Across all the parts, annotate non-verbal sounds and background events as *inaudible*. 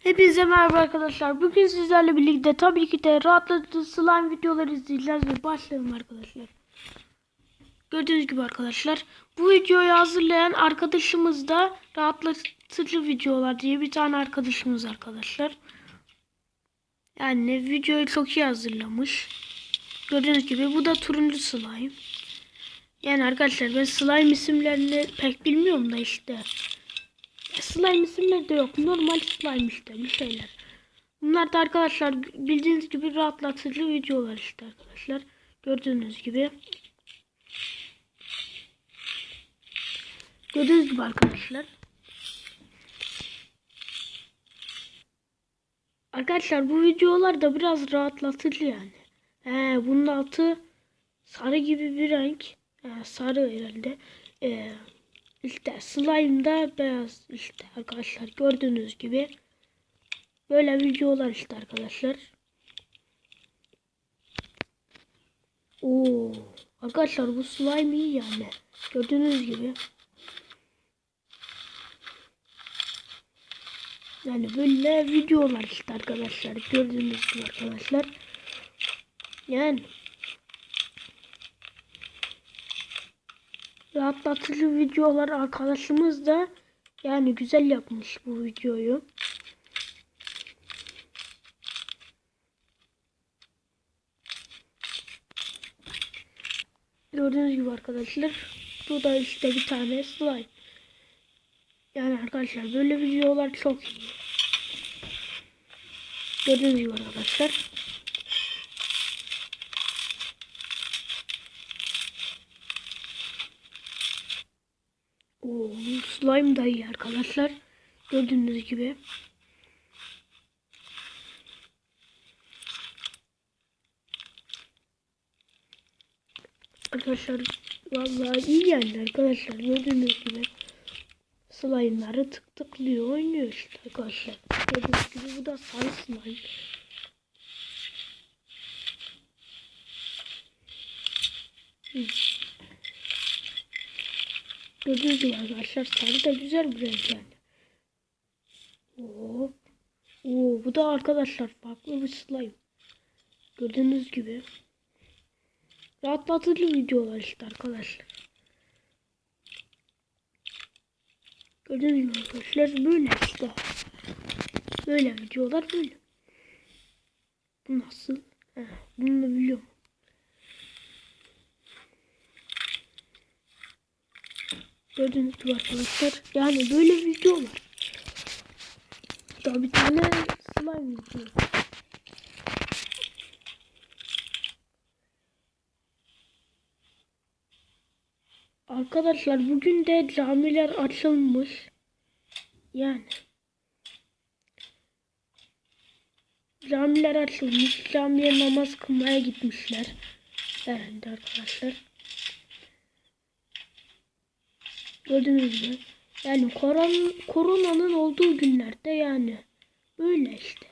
Hepinize merhaba arkadaşlar. Bugün sizlerle birlikte tabii ki de rahatlatıcı slime videoları izleyeceğiz ve başlayalım arkadaşlar. Gördüğünüz gibi arkadaşlar bu videoyu hazırlayan arkadaşımız da rahatlatıcı videolar diye bir tane arkadaşımız arkadaşlar. Yani videoyu çok iyi hazırlamış. Gördüğünüz gibi bu da turuncu slime. Yani arkadaşlar ben slime isimlerini pek bilmiyorum da işte. Slime isimleri de yok. Normal slime işte bir şeyler. Bunlar da arkadaşlar bildiğiniz gibi rahatlatıcı videolar işte arkadaşlar. Gördüğünüz gibi. Gördüğünüz gibi arkadaşlar. Arkadaşlar bu videolar da biraz rahatlatıcı yani. He, bunun altı sarı gibi bir renk. He, sarı herhalde. Ee, işte slime'da beyaz işte arkadaşlar gördüğünüz gibi böyle videolar işte arkadaşlar. Oo arkadaşlar bu slime iyi yani gördüğünüz gibi. Yani böyle videolar işte arkadaşlar gördüğünüz gibi arkadaşlar. Yani rahatlatıcı videolar arkadaşımız da yani güzel yapmış bu videoyu. Gördüğünüz gibi arkadaşlar bu da işte bir tane slime. Yani arkadaşlar böyle videolar çok iyi. Gördüğünüz gibi arkadaşlar. Oo, slime da iyi arkadaşlar. Gördüğünüz gibi. Arkadaşlar vallahi iyi yani arkadaşlar gördüğünüz gibi slime'ları tık tıklıyor oynuyor işte arkadaşlar. Gördüğünüz gibi bu da sarı slime. Hmm. Gördüğünüz arkadaşlar sarı da güzel bir renk yani. Oo. Oo, bu da arkadaşlar farklı bir slime. Gördüğünüz gibi. Rahatlatıcı videolar işte arkadaşlar. Gördüğünüz gibi arkadaşlar böyle işte. Böyle videolar böyle. Bu nasıl? Heh, bunu da biliyorum. Gördüğünüz gibi arkadaşlar. Yani böyle videolar. Daha bir tane slime video. Arkadaşlar bugün de camiler açılmış. Yani. Camiler açılmış. Camiye namaz kılmaya gitmişler. Herhalde arkadaşlar. Gördüğünüz gibi. Yani koron, koronanın olduğu günlerde yani. Böyle işte.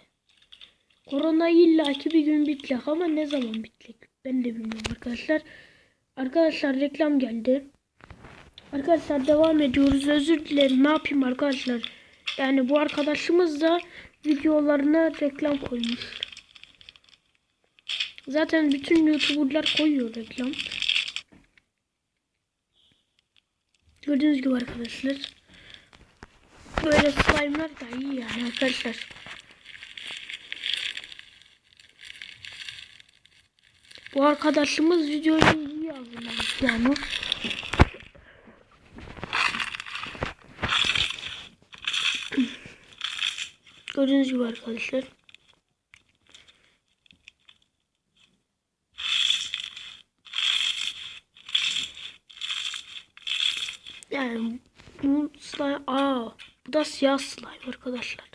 Korona illaki bir gün bitecek ama ne zaman bitecek ben de bilmiyorum arkadaşlar. Arkadaşlar reklam geldi. Arkadaşlar devam ediyoruz. Özür dilerim. Ne yapayım arkadaşlar? Yani bu arkadaşımız da videolarına reklam koymuş. Zaten bütün YouTuber'lar koyuyor reklam. Gördüğünüz gibi arkadaşlar. Böyle slime'lar da iyi yani arkadaşlar. Bu arkadaşımız videoyu iyi hazırlamış yani. Gördüğünüz gibi arkadaşlar. Yani bu slime, aa bu da siyah slime arkadaşlar.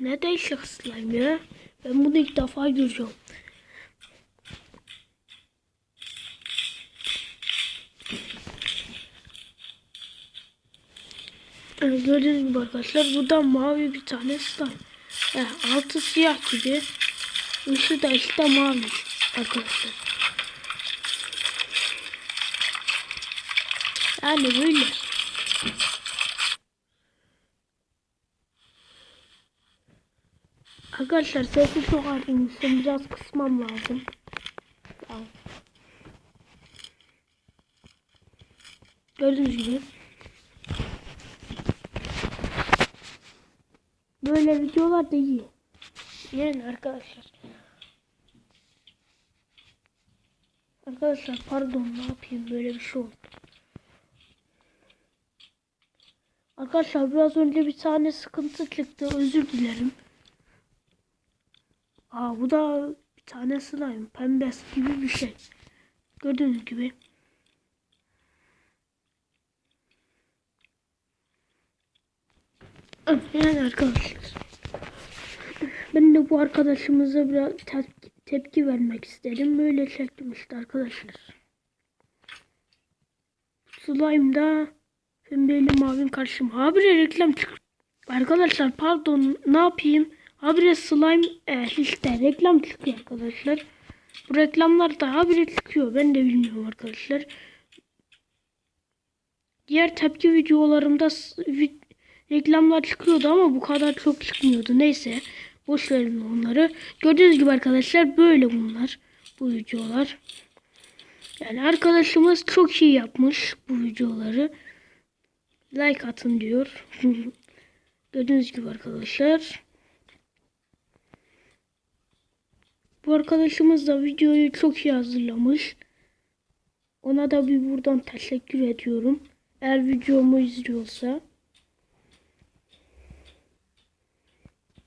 Ne değişik slime ya. Ben bunu ilk defa görüyorum. Yani gördüğünüz gibi arkadaşlar burada mavi bir tane slime. Yani altı siyah gibi. Dışı da işte mavi arkadaşlar. Yani böyle. Arkadaşlar sesi çok artmıştım. Biraz kısmam lazım. Gördüğünüz gibi. Böyle videolar da iyi. Yani arkadaşlar. Arkadaşlar pardon ne yapayım böyle bir şey oldu. Arkadaşlar biraz önce bir tane sıkıntı çıktı. Özür dilerim. Aa bu da bir tane slime. Pembes gibi bir şey. Gördüğünüz gibi. Yani arkadaşlar. Ben de bu arkadaşımıza biraz tep- tepki vermek istedim. Böyle çektim arkadaşlar. Slime da pembeli mavin karşıma. Habire reklam çık. Arkadaşlar pardon ne yapayım? Habire slime e, işte reklam çıkıyor arkadaşlar. Bu reklamlar da habire çıkıyor. Ben de bilmiyorum arkadaşlar. Diğer tepki videolarımda reklamlar çıkıyordu ama bu kadar çok çıkmıyordu. Neyse boş verin onları. Gördüğünüz gibi arkadaşlar böyle bunlar. Bu videolar. Yani arkadaşımız çok iyi yapmış bu videoları. Like atın diyor. *laughs* Gördüğünüz gibi arkadaşlar. Bu arkadaşımız da videoyu çok iyi hazırlamış. Ona da bir buradan teşekkür ediyorum. Eğer videomu izliyorsa.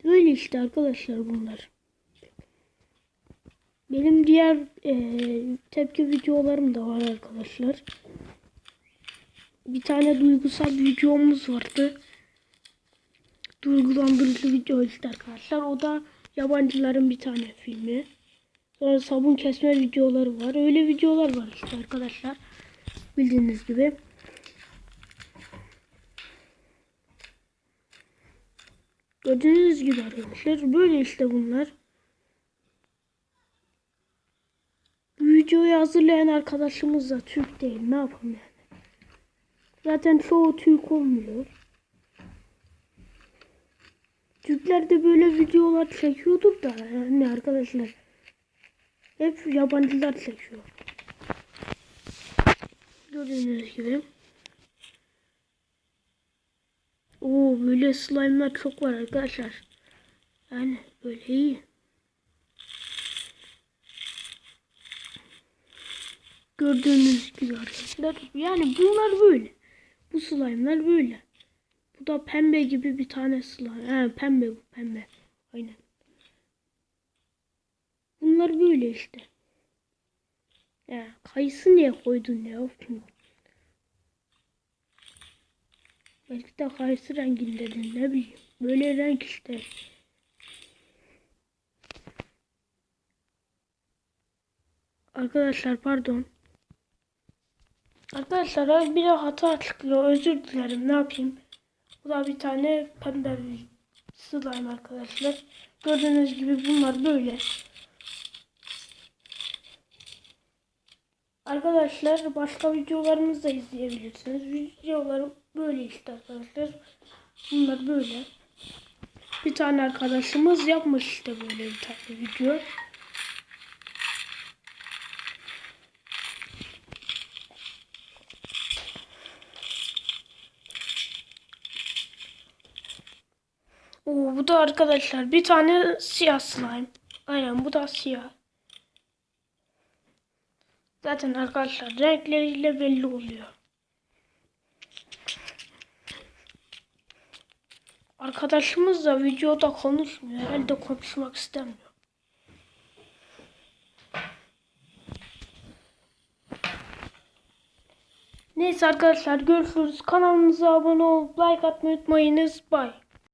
Böyle işte arkadaşlar bunlar. Benim diğer eee, tepki videolarım da var arkadaşlar. Bir tane duygusal videomuz vardı. Duygulandırıcı video işte arkadaşlar. O da yabancıların bir tane filmi. Sonra sabun kesme videoları var. Öyle videolar var işte arkadaşlar. Bildiğiniz gibi. Gördüğünüz gibi arkadaşlar. Böyle işte bunlar. Bu videoyu hazırlayan arkadaşımız da Türk değil. Ne yapalım yani. Zaten çoğu Türk olmuyor. Türkler de böyle videolar çekiyordur da yani arkadaşlar. Hep yabancılar çekiyor. Gördüğünüz gibi. Oo böyle slime'lar çok var arkadaşlar. Yani böyle iyi. Gördüğünüz gibi arkadaşlar. Yani bunlar böyle. Bu slime'lar böyle. Bu da pembe gibi bir tane slime. He pembe bu pembe. Aynen. Bunlar böyle işte. Ya kayısı niye koydun ya? Belki de kayısı rengindedir ne bileyim. Böyle renk işte. Arkadaşlar pardon. Arkadaşlar bir de hata çıkıyor. Özür dilerim. Ne yapayım? Bu da bir tane pembe bir slime arkadaşlar. Gördüğünüz gibi bunlar böyle. Arkadaşlar başka videolarımızı da izleyebilirsiniz. Videolarım böyle işte arkadaşlar. Bunlar böyle. Bir tane arkadaşımız yapmış işte böyle bir tane video. Oo, bu da arkadaşlar bir tane siyah slime. Aynen bu da siyah. Zaten arkadaşlar renkleriyle belli oluyor. Arkadaşımız da videoda konuşmuyor. Herhalde konuşmak istemiyor. Neyse arkadaşlar görüşürüz. Kanalımıza abone olup like atmayı unutmayınız. Bye.